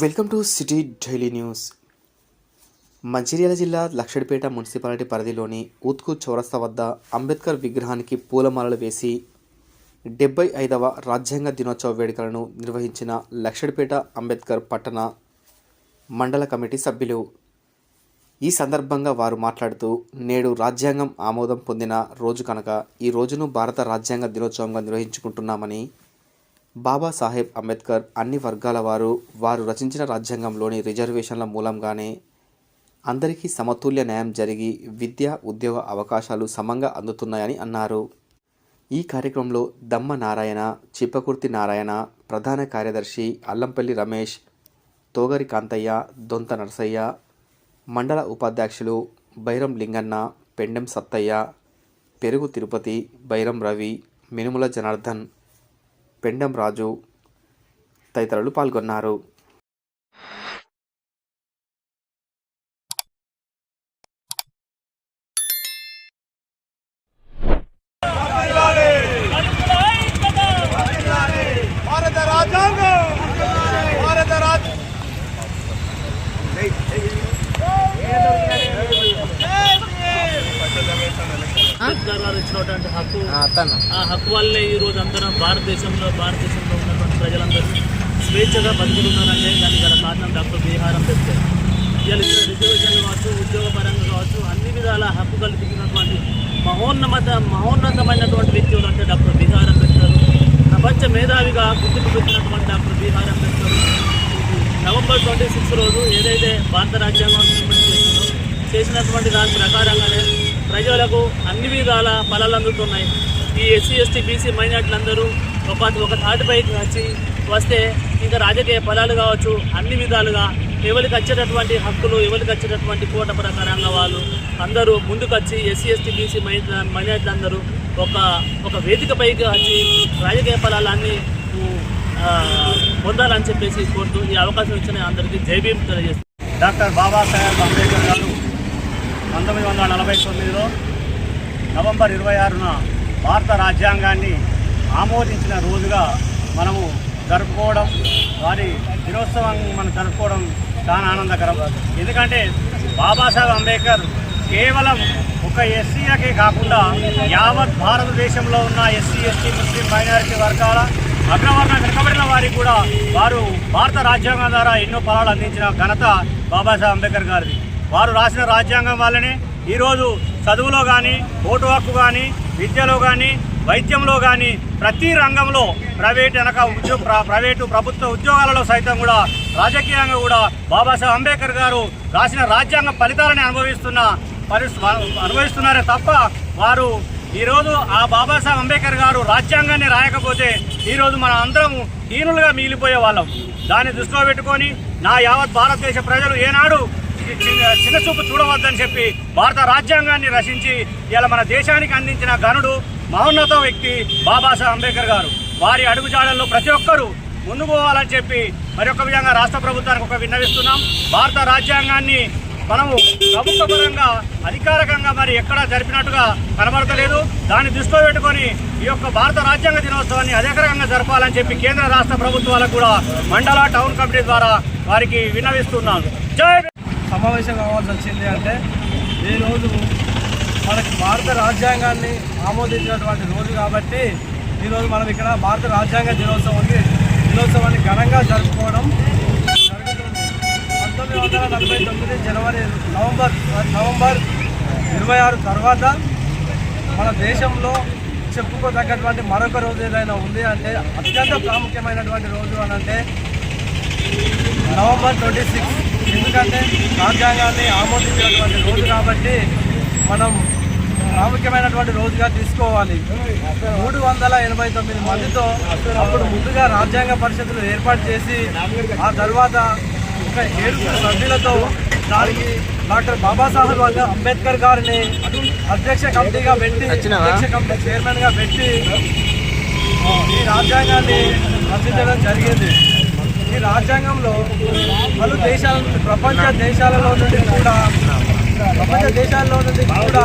Welcome to city daily news. Mancherial జిల్లా Lakshettipet municipality పరిధిలోని ఉత్కు చౌరస్తా వద్ద అంబేద్కర్ విగ్రహానికి పూలమాలలు వేసి డెబ్బై ఐదవ రాజ్యాంగ దినోత్సవ వేడుకలను నిర్వహించిన లక్షడిపేట అంబేద్కర్ పట్టణ మండల కమిటీ సభ్యులు. ఈ సందర్భంగా వారు మాట్లాడుతూ నేడు రాజ్యాంగం ఆమోదం పొందిన రోజు కనుక ఈ రోజును భారత రాజ్యాంగ దినోత్సవంగా నిర్వహించుకుంటున్నామని బాబాసాహెబ్ అంబేద్కర్ అన్ని వర్గాల వారు వారు రచించిన రాజ్యాంగంలోని రిజర్వేషన్ల మూలంగానే అందరికీ సమతుల్య న్యాయం జరిగి విద్య ఉద్యోగ అవకాశాలు సమంగా అందుతున్నాయని అన్నారు. ఈ కార్యక్రమంలో దమ్మ నారాయణ చిప్పకుర్తి నారాయణ ప్రధాన కార్యదర్శి అల్లంపల్లి రమేష్ తోగరి కాంతయ్య దొంత నరసయ్య మండల ఉపాధ్యక్షులు బైరం లింగన్న పెండెం సత్తయ్య పెరుగు తిరుపతి బైరం రవి మినుముల జనార్దన్ పెండం రాజు తదితరులు పాల్గొన్నారు భారత రాజ్యాంగం భారత రాజ్ అంబేద్కర్ గారు ఇచ్చినటువంటి హక్కు ఆ హక్కు వల్లే ఈ రోజు అందరం భారతదేశంలో భారతదేశంలో ఉన్నటువంటి ప్రజలందరూ స్వేచ్ఛగా బతుకుతున్నారంటే దానికి గల కారణం డాక్టర్ బీహార్ అంబేద్కర్. ఇవాళ ఇక్కడ రిజర్వేషన్లు కావచ్చు ఉద్యోగపరంగా కావచ్చు అన్ని విధాల హక్కు కల్పించినటువంటి మహోన్నత మహోన్నతమైనటువంటి వ్యక్తి ఎవరంటే డాక్టర్ బీహార్ అంబేద్కర్. ప్రపంచ మేధావిగా గుర్తింపు పెట్టినటువంటి డాక్టర్ బీహార్ అంబేద్కర్. నవంబర్ ట్వంటీ సిక్స్ రోజు ఏదైతే భారత రాజ్యాంగం చేసినటువంటి దాని ప్రకారంగానే ప్రజలకు అన్ని విధాల ఫలాలు అందుతున్నాయి. ఈ ఎస్సీ ఎస్టీ బీసీ మైనార్టీలందరూ ఒక ఒక తాటిపైకి వచ్చి వస్తే ఇంకా రాజకీయ ఫలాలు కావచ్చు అన్ని విధాలుగా ఎవరికి వచ్చేటటువంటి హక్కులు ఎవరికి వచ్చేటటువంటి కోట ప్రకారంగా వాళ్ళు అందరూ ముందుకొచ్చి ఎస్సీ ఎస్టీ బీసీ మైనార్టీలు అందరూ ఒక ఒక వేదికపైకి వచ్చి రాజకీయ ఫలాలన్నీ పొందాలని చెప్పేసి కోరుతూ ఈ అవకాశం ఇచ్చిన అందరికీ జై తెలియజేస్తుంది డాక్టర్ బాబాసాహెబ్ అంబేద్కర్ గారు పంతొమ్మిది వందల నలభై తొమ్మిదిలో నవంబర్ ఇరవై ఆరున భారత రాజ్యాంగాన్ని ఆమోదించిన రోజుగా మనము జరుపుకోవడం వారి దినోత్సవం మనం జరుపుకోవడం చాలా ఆనందకరం. ఎందుకంటే బాబాసాహెబ్ అంబేద్కర్ కేవలం ఒక ఎస్సీలకే కాకుండా యావత్ భారతదేశంలో ఉన్న ఎస్సీ ఎస్టీ ముస్లిం మైనారిటీ వర్గాల అగ్రవర్ణ వెనుకబడిన వారికి కూడా వారు భారత రాజ్యాంగం ద్వారా ఎన్నో ఫలాలు అందించిన ఘనత బాబాసాహెబ్ అంబేద్కర్ గారిది. వారు రాసిన రాజ్యాంగం వల్లనే ఈరోజు చదువులో కానీ ఓటు హక్కు కానీ విద్యలో కానీ వైద్యంలో కానీ ప్రతి రంగంలో ప్రైవేట్ వెనక ఉద్యోగ ప్ర- ప్రైవేటు ప్రభుత్వ ఉద్యోగాలలో సైతం కూడా రాజకీయంగా కూడా బాబాసాహెబ్ అంబేద్కర్ గారు రాసిన రాజ్యాంగ ఫలితాలని అనుభవిస్తున్న అనుభవిస్తున్నారే తప్ప వారు ఈరోజు ఆ బాబాసాహెబ్ అంబేద్కర్ గారు రాజ్యాంగాన్ని రాయకపోతే ఈరోజు మన అందరం హీనులుగా మిగిలిపోయే వాళ్ళం. దాన్ని దృష్టిలో పెట్టుకొని నా యావత్ భారతదేశ ప్రజలు ఏనాడు చిన్న చిన్న చూపు చూడవద్దని చెప్పి భారత రాజ్యాంగాన్ని రచించి ఇలా మన దేశానికి అందించిన ఘనుడు మహోన్నత వ్యక్తి బాబాసాహెబ్ అంబేద్కర్ గారు. వారి అడుగుజాడల్లో ప్రతి ఒక్కరూ ముందుకు పోవాలని చెప్పి మరొక విధంగా రాష్ట్ర ప్రభుత్వానికి ఒక విన్నవిస్తున్నాం. భారత రాజ్యాంగాన్ని మనము ప్రభుత్వపరంగా అధికారికంగా మరి ఎక్కడా జరిపినట్టుగా కనబడతలేదు. దాన్ని దృష్టిలో పెట్టుకొని ఈ యొక్క భారత రాజ్యాంగ దినోత్సవాన్ని అధికారికంగా జరపాలని చెప్పి కేంద్ర రాష్ట్ర ప్రభుత్వాలకు కూడా మండల టౌన్ కమిటీ ద్వారా వారికి విన్నవిస్తున్నాను. జై సమావేశం కావాల్సి వచ్చింది అంటే ఈరోజు మనకి భారత రాజ్యాంగాన్ని ఆమోదించినటువంటి రోజు కాబట్టి ఈరోజు మనం ఇక్కడ భారత రాజ్యాంగ దినోత్సవాన్ని దినోత్సవాన్ని ఘనంగా జరుపుకోవడం జరుగుతుంది. పంతొమ్మిది వందల నలభై తొమ్మిది జనవరి నవంబర్ నవంబర్ ఇరవై ఆరు తర్వాత మన దేశంలో చెప్పుకోదగ్గటువంటి మరొక రోజు ఏదైనా ఉంది అంటే అత్యంత ప్రాముఖ్యమైనటువంటి రోజు అని అంటే నవంబర్ ట్వంటీ సిక్స్. ఎందుకంటే రాజ్యాంగాన్ని ఆమోదించినటువంటి రోజు కాబట్టి మనం ప్రాముఖ్యమైనటువంటి రోజుగా తీసుకోవాలి. మూడు వందల ఎనభై తొమ్మిది మందితో అప్పుడు ముందుగా రాజ్యాంగ పరిషత్తులు ఏర్పాటు చేసి ఆ తర్వాత ఒక ఏడుగురు సభ్యులతో దానికి డాక్టర్ బాబాసాహెబ్ అంబేద్కర్ గారిని అధ్యక్ష కమిటీగా పెట్టి అధ్యక్ష కమిటీ చైర్మన్గా పెట్టి ఈ రాజ్యాంగాన్ని రచించడం జరిగింది. ఈ రాజ్యాంగంలో పలు దేశాల నుండి ప్రపంచ దేశాలలో నుండి కూడా ప్రపంచ దేశాల్లో నుండి కూడా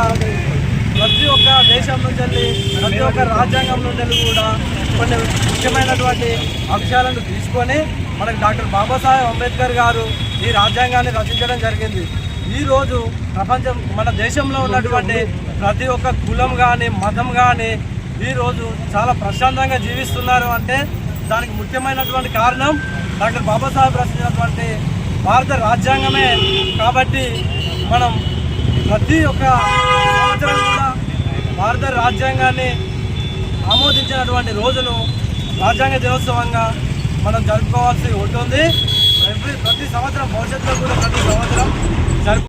ప్రతి ఒక్క దేశం నుంచి వెళ్ళి ప్రతి ఒక్క రాజ్యాంగం నుండి వెళ్ళి కూడా కొన్ని ముఖ్యమైనటువంటి అంశాలను తీసుకొని మనకు డాక్టర్ బాబాసాహెబ్ అంబేద్కర్ గారు ఈ రాజ్యాంగాన్ని రచించడం జరిగింది. ఈరోజు ప్రపంచం మన దేశంలో ఉన్నటువంటి ప్రతి ఒక్క కులం కానీ మతం కానీ ఈరోజు చాలా ప్రశాంతంగా జీవిస్తున్నారు అంటే దానికి ముఖ్యమైనటువంటి కారణం డాక్టర్ బాబాసాహెబ్ రచించినటువంటి భారత రాజ్యాంగమే. కాబట్టి మనం ప్రతి ఒక్క సంవత్సరం కూడా భారత రాజ్యాంగాన్ని ఆమోదించినటువంటి రోజును రాజ్యాంగ దినోత్సవంగా మనం జరుపుకోవాల్సి ఉంటుంది. ప్రతి సంవత్సరం భవిష్యత్తులో కూడా ప్రతి సంవత్సరం